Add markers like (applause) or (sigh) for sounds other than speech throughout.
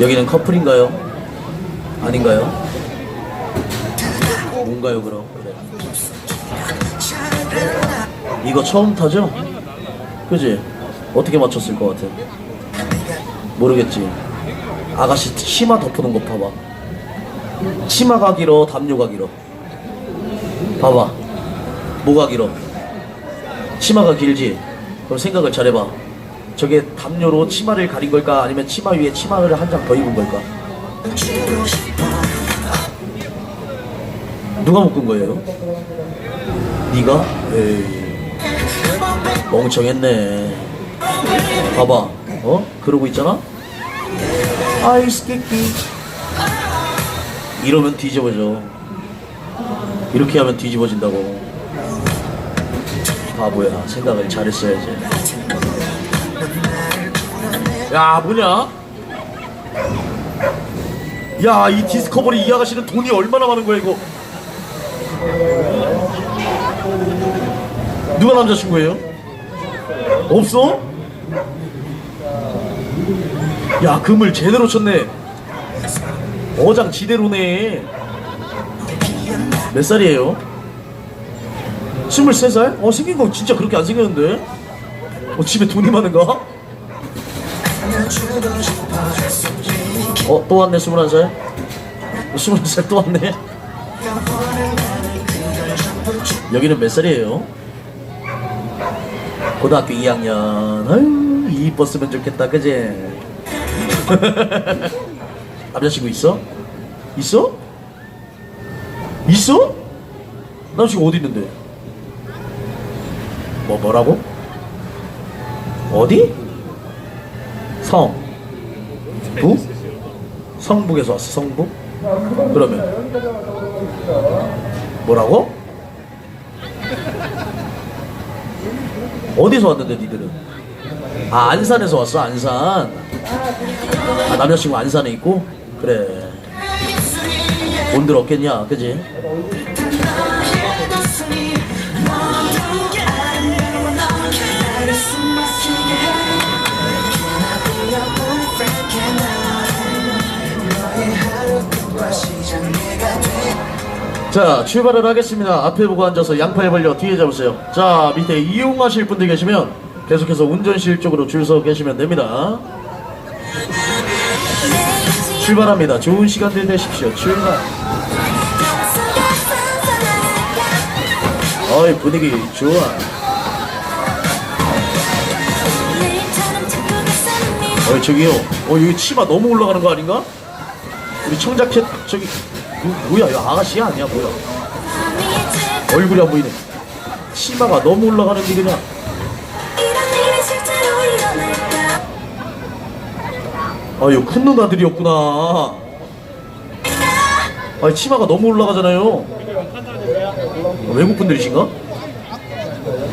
여기는 커플인가요? 아닌가요? 뭔가요 그럼? 그래. 이거 처음 타죠? 그지? 어떻게 맞췄을 것 같아? 모르겠지. 아가씨 치마 덮어놓은 거 봐봐. 치마가 길어, 담요가 길어. 봐봐. 뭐가 길어? 치마가 길지? 그럼 생각을 잘해봐. 저게 담요로 치마를 가린 걸까? 아니면 치마 위에 치마를 한 장 더 입은 걸까? 누가 묶은 거예요? 네가? 에이. 멍청했네. 봐봐. 어? 그러고 있잖아? 아이스 깨끼. 이러면 뒤집어져. 이렇게 하면 뒤집어진다고. 바보야. 생각을 잘했어야지. 야, 뭐냐? 야, 이 디스커버리 이 아가씨는 돈이 얼마나 많은 거야, 이거? 누가 남자친구예요? 없어? 야 금을 제대로 쳤네 어장 지대로네 몇 살이에요? 23살? 어 생긴 거 진짜 그렇게 안 생겼는데? 어 집에 돈이 많은가? 어 또 왔네 21살 21살 또 왔네 여기는 몇 살이에요? 고등학교 2학년 아유 이뻤으면 좋겠다 그지? (laughs) 남자친구 있어? 있어? 있어? 남자친구 어디 있는데? 뭐 뭐라고? 어디? 성 북? 성북에서 왔어 성북? 그러면 뭐라고? 어디서 왔는데 니들은? 아 안산에서 왔어 안산 아 남자친구 안산에 있고? 그래 돈들 없겠냐 그지? 자 출발을 하겠습니다. 앞에 보고 앉아서 양팔 벌려 뒤에 잡으세요. 자 밑에 이용하실 분들 계시면 계속해서 운전실 쪽으로 줄 서 계시면 됩니다. 출발합니다. 좋은 시간들 되십시오. 출발. 어이 분위기 좋아. 어이 저기요. 어 여기 치마 너무 올라가는 거 아닌가? 우리 청자켓 저기 뭐, 뭐야 이거 아가씨야 아니야 뭐야 얼굴이 안 보이네 치마가 너무 올라가는데 그냥 아유 큰 누나들이었구나 아 치마가 너무 올라가잖아요 아, 외국 분들이신가?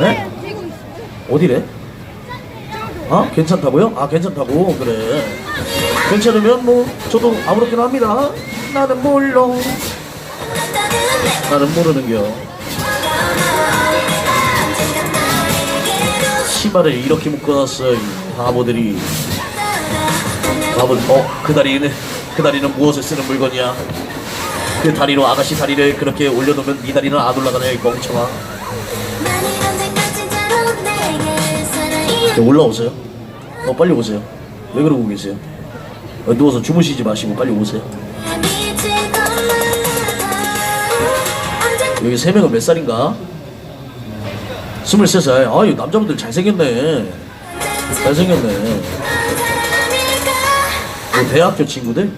네? 어디래? 아 괜찮다고요? 아 괜찮다고 그래 괜찮으면 뭐 저도 아무렇게나 합니다. 나는 몰라. 나는 모르는겨 치마를 이렇게 묶어놨어 이 바보들이. 바보들 어그 다리는 그 다리는 무엇을 쓰는 물건이야? 그 다리로 아가씨 다리를 그렇게 올려놓으면 네 다리는 안 올라가네 이 멍청아. 저 올라오세요? 어 빨리 오세요. 왜 그러고 계세요? 어, 누워서 주무시지 마시고 빨리 오세요 여기 세 명은 몇 살인가? 23살 아유 남자분들 잘생겼네 잘생겼네 뭐 대학교 친구들?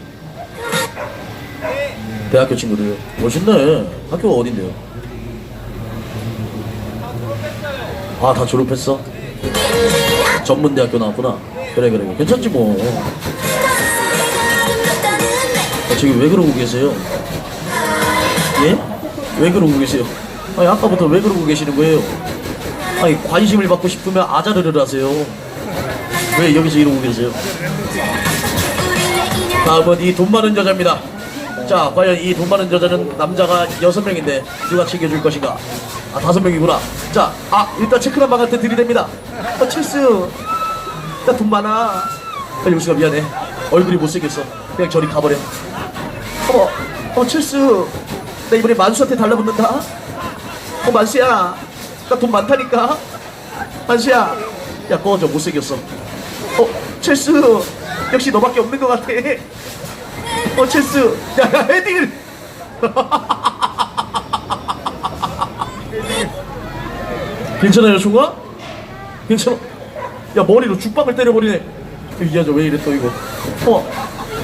대학교 친구들 멋있네 학교가 어딘데요? 아 다 졸업했어? 전문대학교 나왔구나 그래 그래 그래. 괜찮지 뭐 아, 저기 왜 그러고 계세요? 예? 왜 그러고 계세요? 아니 아까부터 왜 그러고 계시는 거예요? 아니 관심을 받고 싶으면 아자르를 하세요 왜 여기서 이러고 계세요? 다음은 이 돈 많은 여자입니다 자 과연 이 돈 많은 여자는 남자가 여섯 명인데 누가 챙겨줄 것인가 아 다섯 명이구나 자 아 일단 체크란 방한테 들이댑니다 어 칠수 나 돈 많아 아 용수가 미안해 얼굴이 못생겼어 그냥 저리 가버려 어머 어 칠수. 나 이번에 만수한테 달라붙는다? 어 만수야. 나 돈 많다니까. 만수야. 야 꺼져 못생겼어. 어 칠수. 역시 너밖에 없는 것 같아. 어 칠수. 야 야 헤딩을. (laughs) 괜찮아요 총아? 괜찮아. 야 머리로 죽방을 때려버리네. 이 여자 왜 이래 또 이거? 어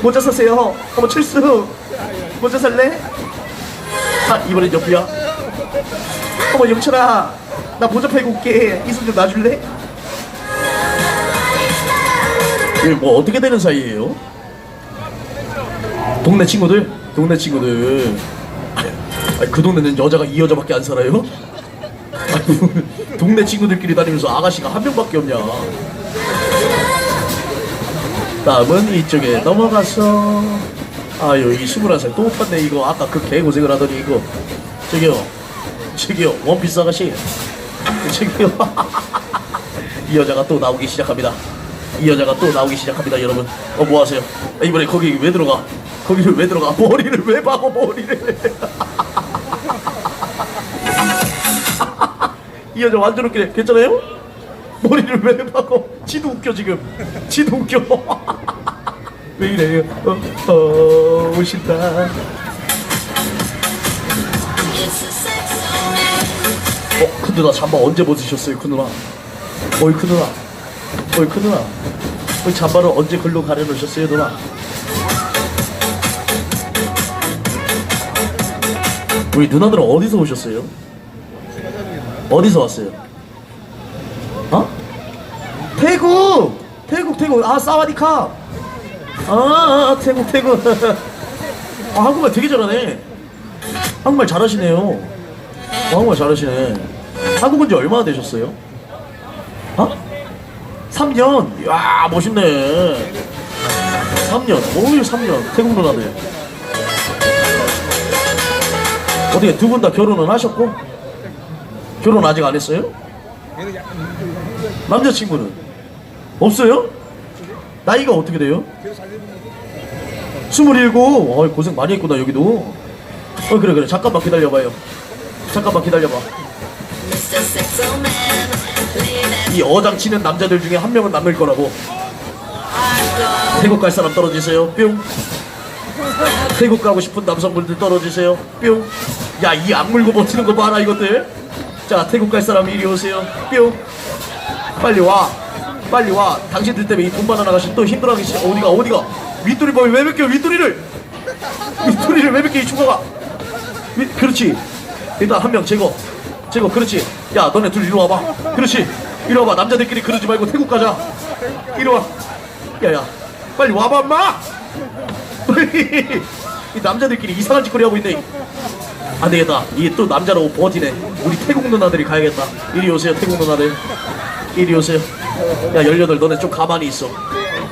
모자 사세요 어머 칠수 모자 살래? 아 이번엔 옆이야 어머 영철아 나 모자 팔고 올게 이 손 좀 놔줄래? 이게 뭐 어떻게 되는 사이예요? 동네 친구들? 동네 친구들 아니 그 동네는 여자가 이 여자밖에 안 살아요? 아니 동네 친구들끼리 다니면서 아가씨가 한 명밖에 없냐 다음은 이쪽에 넘어가서. 아유 이 21살 또 탔네 이거. 아까 그 개고생을 하더니 이거. 저기요. 저기요. 원피스 아가씨. 저기요. (laughs) 이 여자가 또 나오기 시작합니다. 이 여자가 또 나오기 시작합니다 여러분. 어 뭐하세요? 아, 이번에 거기 왜 들어가? 거기를 왜 들어가? 머리를 왜 박어 머리를? (laughs) 이 여자 완전 웃기네. 괜찮아요? 머리를 왜 박어? 지도 웃겨 지금. 지도 웃겨 (laughs) 왜 이래요 어, 어 오신다 어, 큰 누나 잠바 언제 벗으셨어요, 큰 누나? 어이, 큰 누나. 어이, 큰 누나. 그 잠바를 언제 글로 가려놓으셨어요, 누나? 우리 누나들은 어디서 오셨어요? 어디서 왔어요? 어? 태국! 태국, 태국. 아, 사와디캅! 아, 아, 아, 태국, 태국. 아, 한국말 되게 잘하네. 한국말 잘하시네요. 어, 한국말 잘하시네. 한국 온지 얼마나 되셨어요? 어? 3년? 이야, 멋있네. 3년. 오유 3년. 태국 누나들. 어떻게 두 분 다 결혼은 하셨고? 결혼 아직 안 했어요? 남자친구는? 없어요? 나이가 어떻게 돼요? 27. 어, 고생 많이 했구나, 여기도. 어, 그래, 그래. 잠깐만 기다려봐요. 잠깐만 기다려봐. 이 어장 치는 남자들 중에 한 명은 남을 거라고. 태국 갈 사람 떨어지세요. 뿅. 태국 가고 싶은 남성분들 떨어지세요. 뿅. 야, 이 악물고 버티는 거 봐라, 이것들. 자, 태국 갈 사람 이리 오세요. 뿅. 빨리 와. 빨리 와. 당신들 때문에 이돈 많은 아가씨 또 힘들어하기 시작. 어디가, 어디가. 윗돌이 뭐왜 벗겨, 윗돌이를. 윗돌이를 왜 벗겨, 이. 윗, 그렇지. 일단 한 명 제거. 제거, 그렇지. 야, 너네 둘 이리 와봐. 그렇지. 이리 와봐. 남자들끼리 그러지 말고 태국 가자. 이리 와. 야, 야. 빨리 와봐, 엄마! (laughs) 이 남자들끼리 이상한 짓거리 하고 있네. 안 되겠다. 이게 또 남자라고 버티네. 우리 태국 누나들이 가야겠다. 이리 오세요, 태국 누나들. 이리 오세요. 야, 18 너네 좀 가만히 있어.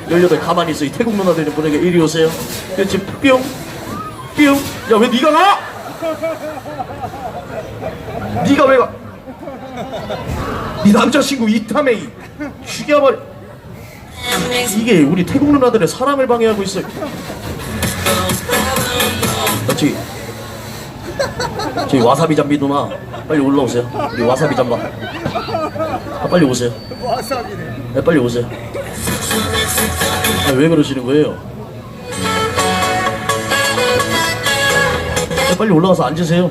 18 가만히 있어. 이 태국 누나들 좀 보내게. 이리 오세요. 그렇지. 뿅. 뿅. 야, 왜 네가 가? 네가 왜 가? 네 남자친구 이타메이 죽여버려. 이게 우리 태국 누나들의 사랑을 방해하고 있어. 그렇지. 저기 와사비 잠비 누나 빨리 올라오세요. 우리 와사비 잠바. 아, 빨리 오세요. 네, 빨리 오세요. 아, 왜 그러시는 거예요? 네, 빨리 올라가서 앉으세요.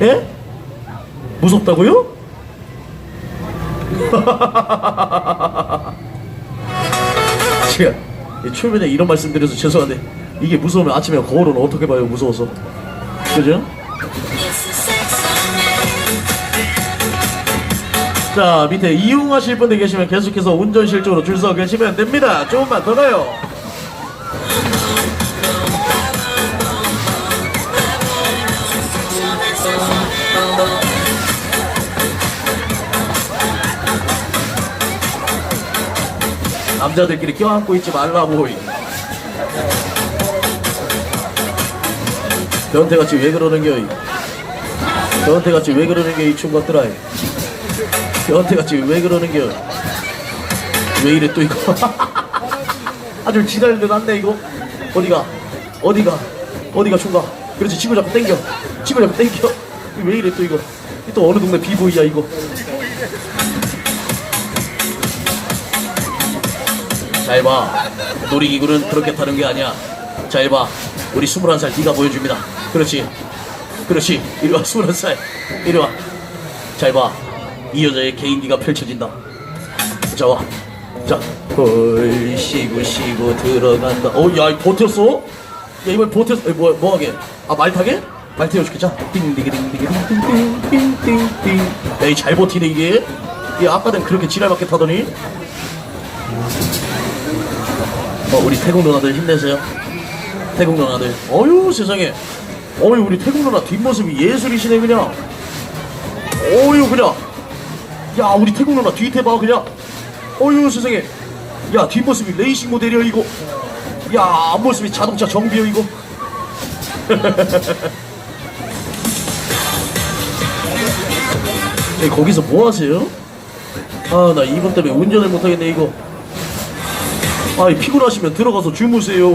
예? 무섭다고요? (laughs) 제가 이 초면에 이런 말씀 드려서 죄송한데 이게 무서우면 아침에 거울은 어떻게 봐요 무서워서 그죠? 자 밑에 이용하실 분들 계시면 계속해서 운전실 쪽으로 줄 서 계시면 됩니다. 조금만 더 가요. 남자들끼리 껴안고 있지 말라고. 변태같이 왜 그러는겨 이 변태같이 왜 그러는겨 이 충것들아 이 변태같이 왜 그러는겨 왜 이래 또 이거? (laughs) 아주 지랄도 났네 이거? 어디가? 어디가? 어디가 총각? 그렇지 친구 잡고 땡겨. 친구 잡고 땡겨. 왜 이래 또 이거? 또 어느 동네 비보이야 이거? 잘 봐. 놀이기구는 그렇게 타는 게 아니야. 잘 봐. 우리 21살 네가 보여줍니다. 그렇지? 그렇지? 이리 와 21살. 이리 와 잘봐 이 여자의 개인기가 펼쳐진다 자 와. 자, 헐 쉬고 쉬고 들어간다. 어, 야, 버텼어? 야, 이번 버텼어. 에, 뭐, 뭐 하게? 아, 말 타게? 말 태워줄게. 자, 띵디기딩디기딩띵띵띵띵띵. 야, 이 잘 버티네 이게. 야, 아까는 그렇게 지랄맞게 타더니. 어, 우리 태국 누나들 힘내세요. 태국 누나들. 어유 세상에. 어유 우리 태국 누나 뒷모습이 예술이시네 그냥. 어유 그냥. 야 우리 태국 누나 뒤태 봐 그냥. 어휴 세상에. 야 뒷모습이 레이싱 모델이야 이거. 야 앞모습이 자동차 정비야 이거. (laughs) 네, 거기서 뭐 하세요? 아 나 이번 때문에 운전을 못하겠네 이거. 아이 피곤하시면 들어가서 주무세요.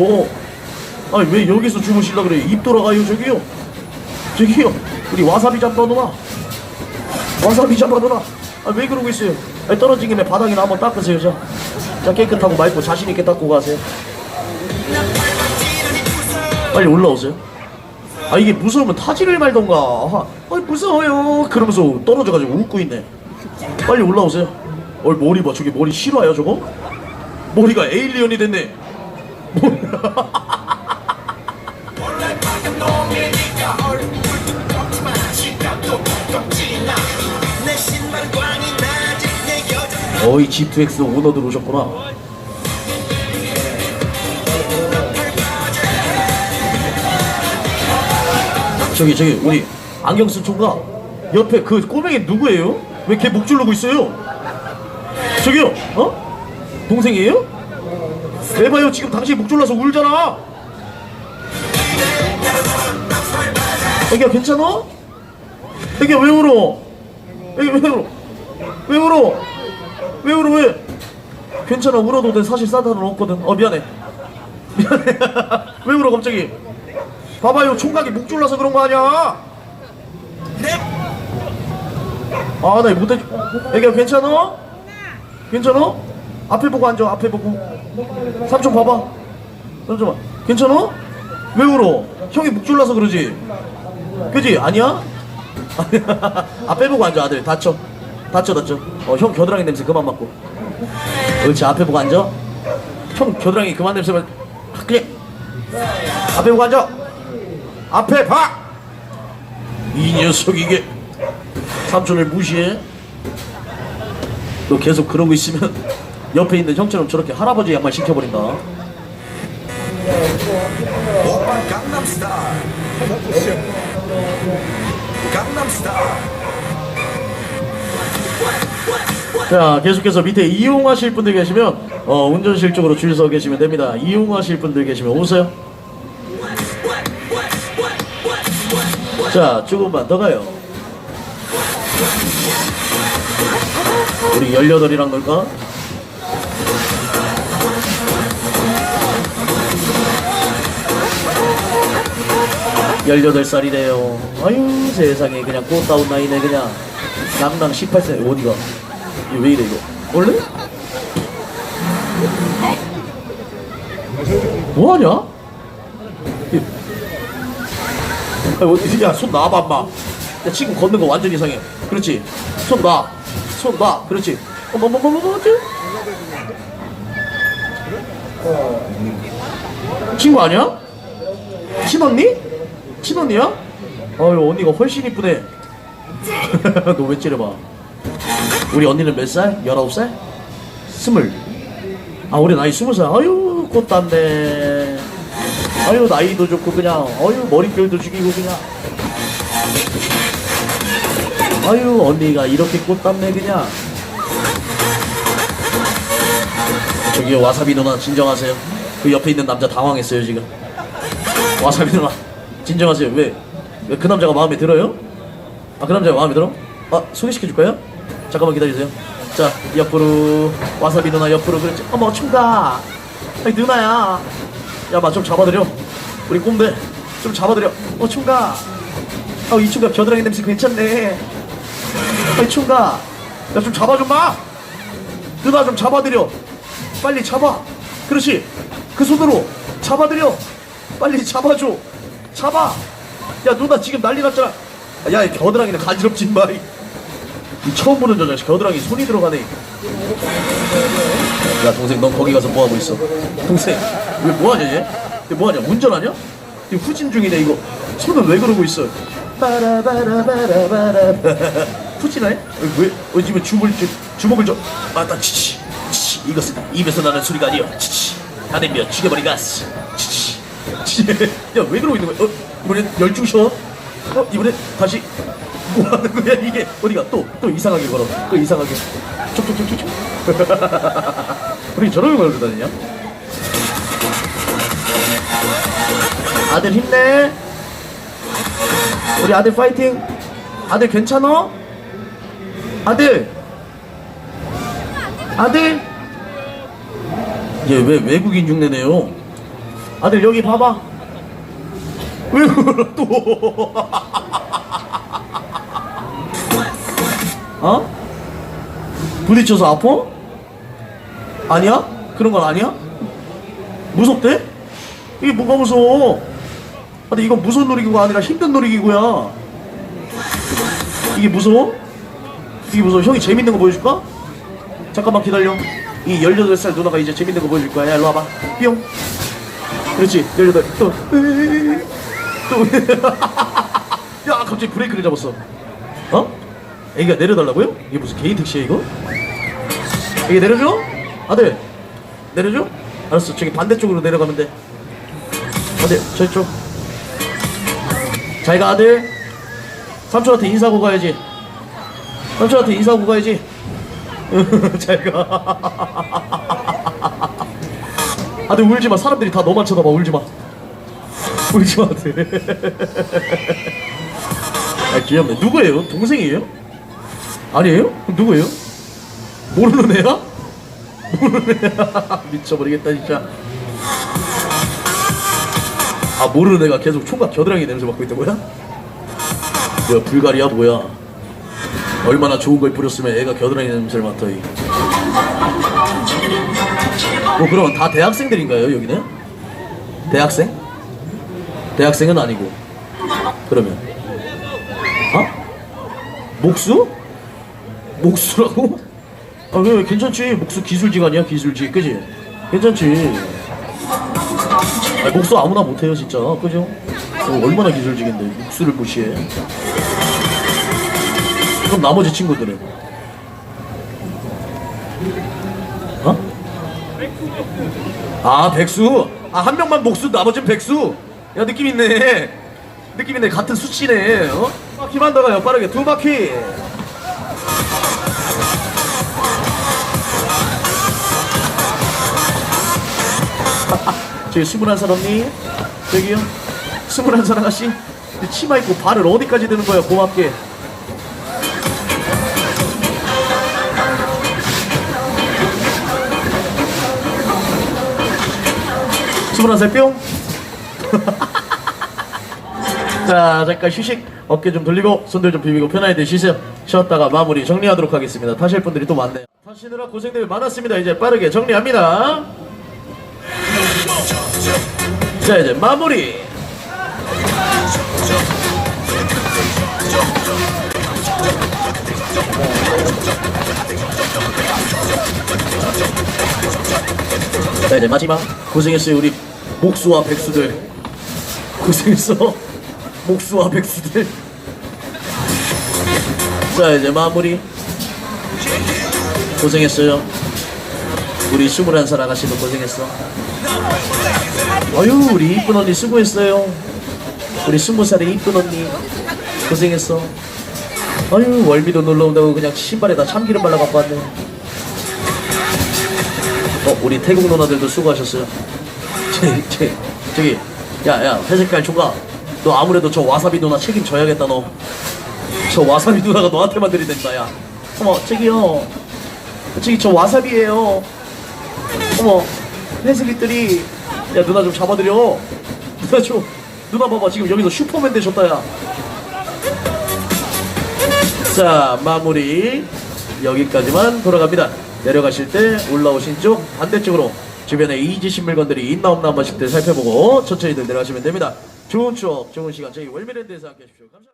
아니 왜 여기서 주무실라 그래? 입 돌아가요 저기요. 저기요. 우리 와사비 잡아 누나. 와사비 잡아 누나 아, 왜 그러고 있어요? 떨어진 김에 바닥이나 한번 닦으세요 자. 자 깨끗하고 맑고 자신 있게 닦고 가세요. 빨리 올라오세요. 아 이게 무서우면 타지를 말던가. 아 무서워요. 그러면서 떨어져가지고 웃고 있네. 빨리 올라오세요. 어 머리 봐. 저기 머리 실화야 저거? 머리가 에일리언이 됐네. 머리- (laughs) 어이 G2X 오너들 오셨구나 저기 저기 우리 안경 쓴 총각 옆에 그 꼬맹이 누구예요? 왜 걔목 졸르고 있어요? 저기요 어? 동생이에요? 에봐요 지금 당신이 목 졸라서 울잖아 애기야 괜찮아? 애기야 왜 울어? 애기 왜 울어? 왜 울어? 왜 울어 왜? 괜찮아 울어도 돼. 사실 사단은 없거든. 어 미안해. (laughs) 미안해. (laughs) 왜 울어 갑자기? 봐봐요 총각이 목 졸라서 그런 거 아니야? 아나 못해. 애기야 괜찮아? 괜찮아? 앞에 보고 앉아 앞에 보고. 삼촌 봐봐. 삼촌아 괜찮아? 왜 울어? 형이 목 졸라서 그러지. 그지? 아니야? (laughs) 앞에 보고 앉아 아들. 다쳐 다쳐 다쳐. 어형 겨드랑이 냄새 그만 맡고. 그렇지 앞에 보고 앉아. 형 겨드랑이 그만 냄새 맡 그래. 앞에 보고 앉아. 앞에 봐! 이 녀석 이게 삼촌을 무시해? 너 계속 그러고 있으면 옆에 있는 형처럼 저렇게 할아버지 양말 시켜버린다. 오빠 강남스타일. 강남스타 자 계속해서 밑에 이용하실 분들 계시면 어, 운전실 쪽으로 줄서 계시면 됩니다 이용하실 분들 계시면 오세요 자 조금만 더 가요 우리 18이랑 놀까? 열여덟 살이래요. 아유 세상에 그냥 꽃다운 나이네 그냥 남남 18세 어디가? 왜 이래 이거? 원래? 뭐 하냐? 야손 놔봐 엄마 야 친구 걷는 거 완전 이상해 그렇지 손 놔. 손 놔. 그렇지 어머머머머머 친구 아니야? 친언니? 친언니야? 아유 언니가 훨씬 이쁘네 (laughs) 너 왜 찌려봐 우리 언니는 몇 살? 19살? 스물 아 우리 나이 스무 살 아유 꽃담네 아유 나이도 좋고 그냥 아유 머릿결도 죽이고 그냥 아유 언니가 이렇게 꽃담네 그냥 저기 와사비 누나 진정하세요 그 옆에 있는 남자 당황했어요 지금 와사비 누나 진정하세요 왜? 왜 그 남자가 마음에 들어요? 아 그 남자가 마음에 들어? 아 소개시켜줄까요? 잠깐만 기다리세요. 자 옆으로. 와사비 누나 옆으로. 그렇지. 어머 총각 아니 누나야. 야 마 좀 잡아드려. 우리 꼰대 좀 잡아드려. 어 총각 어이 총각 겨드랑이 냄새 괜찮네. 어이 총각 야좀 잡아줘 마. 누나 좀 잡아드려. 빨리 잡아. 그렇지. 그 손으로 잡아드려. 빨리 잡아줘. 잡아. 야 누나 지금 난리 났잖아. 야 이 겨드랑이는 간지럽지 마. 이. 이 처음 보는 여자 겨드랑이 손이 들어가네 야 동생 넌 거기 가서 뭐하고 있어 동생 왜 뭐하냐 얘? 얘 뭐하냐 운전하냐? 이 후진 중이네 이거 손은 왜 그러고 있어 빠라바라바라바라 후진하네? 어, 왜? 어, 지금 주먹을 주, 주먹을 줘 맞다 치치 치치 이것은 입에서 나는 소리가 아니여 치치 다내며 죽여버리가스 치치 치치 야왜 그러고 있는 거야? 어? 이번엔 열중셔? 어? 이번엔 다시 뭐 하는 거야? 이게 어디가? 또 또 이상하게 걸어. 또 이상하게. 촉촉촉촉촉. (laughs) 우리 저런 걸 다니냐? 아들 힘내. 우리 아들 파이팅. 아들 괜찮어? 아들! 아들! 얘 왜 외국인 흉내내요? 아들 여기 봐봐. 왜 그러 또 (laughs) 어? 부딪혀서 아파? 아니야? 그런 건 아니야? 무섭대? 이게 뭐가 무서워? 근데 이건 무서운 놀이기구가 아니라 힘든 놀이기구야. 이게 무서워? 이게 무서워? 형이 재밌는 거 보여줄까? 잠깐만 기다려. 이 18살 누나가 이제 재밌는 거 보여줄 거야. 야, 일로 와봐. 뿅. 그렇지. 18. 또. 또. (laughs) 야, 갑자기 브레이크를 잡았어. 어? 애기가 내려달라고요? 이게 무슨 개인 택시야, 이거? 애기 내려줘? 아들. 내려줘? 알았어. 저기 반대쪽으로 내려가면 돼. 아들, 저쪽. 잘 가, 아들. 삼촌한테 인사하고 가야지. 삼촌한테 인사하고 가야지. (laughs) 잘 가. (laughs) 아들 울지 마. 사람들이 다 너만 쳐다봐. 울지 마. 울지 마, 아들. (laughs) 아, 귀엽네. 누구예요? 동생이에요? 아니에요? 누구예요? 모르는 애야? 모르는 애야. (laughs) 미쳐버리겠다, 진짜. 아 모르는 애가 계속 총각 겨드랑이 냄새 맡고 있던 거야? 뭐야 불가리야 뭐야 얼마나 좋은 걸 뿌렸으면 애가 겨드랑이 냄새를 맡아 이. 뭐 그럼 다 대학생들인가요 여기는? 대학생? 대학생은 아니고 그러면 어? 목수? 목수라고? 아 왜 괜찮지? 목수 기술직 아니야 기술직 그지? 괜찮지? 아니, 목수 아무나 못해요 진짜. 그죠? 어, 얼마나 기술직인데 목수를 무시해. 그럼 나머지 친구들은? 어? 아 백수. 아 한 명만 목수 나머지는 백수. 야 느낌 있네. 느낌 있네. 같은 수치네. 어? 바퀴만 더 가요. 빠르게. 두 바퀴 저기 스물한 살 언니 저기요? 스물한 살 아가씨? 이 치마 입고 발을 어디까지 드는 거야 고맙게. 스물한 살 뿅. (laughs) 자 잠깐 휴식. 어깨 좀 돌리고 손들 좀 비비고 편하게 쉬세요. 쉬었다가 마무리 정리하도록 하겠습니다. 타실 분들이 또 많네요. 타시느라 고생들이 많았습니다. 이제 빠르게 정리합니다 자 이제 마무리. 자 이제 마지막 고생했어요 우리 목수와 백수들. 고생했어. 목수와 백수들. 자 이제 마무리. 고생했어요 우리 21살 아가씨도 고생했어. 아유 우리 이쁜 언니 수고했어요. 우리 20살의 이쁜 언니 고생했어. 아유 월미도 놀러 온다고 그냥 신발에다 참기름 발라 갖고 왔네. 어 우리 태국 누나들도 수고하셨어요. 저기 저기 저기 야야 회색깔 총각 너 아무래도 저 와사비 누나 책임져야겠다 너. 저 와사비 누나가 너한테만 들이댄다 야. 어머 저기요. 저기 저 와사비예요 어머. 회색 이들이 야 누나 좀 잡아드려. 누나 좀 누나 봐봐. 지금 여기서 슈퍼맨 되셨다 야자 마무리. 여기까지만 돌아갑니다. 내려가실 때 올라오신 쪽 반대쪽으로 주변에 이지신 물건들이 있나 없나 한 번씩들 살펴보고 천천히들 내려가시면 됩니다. 좋은 추억 좋은 시간 저희 월미랜드에서 함께 하십시오. 감사합니다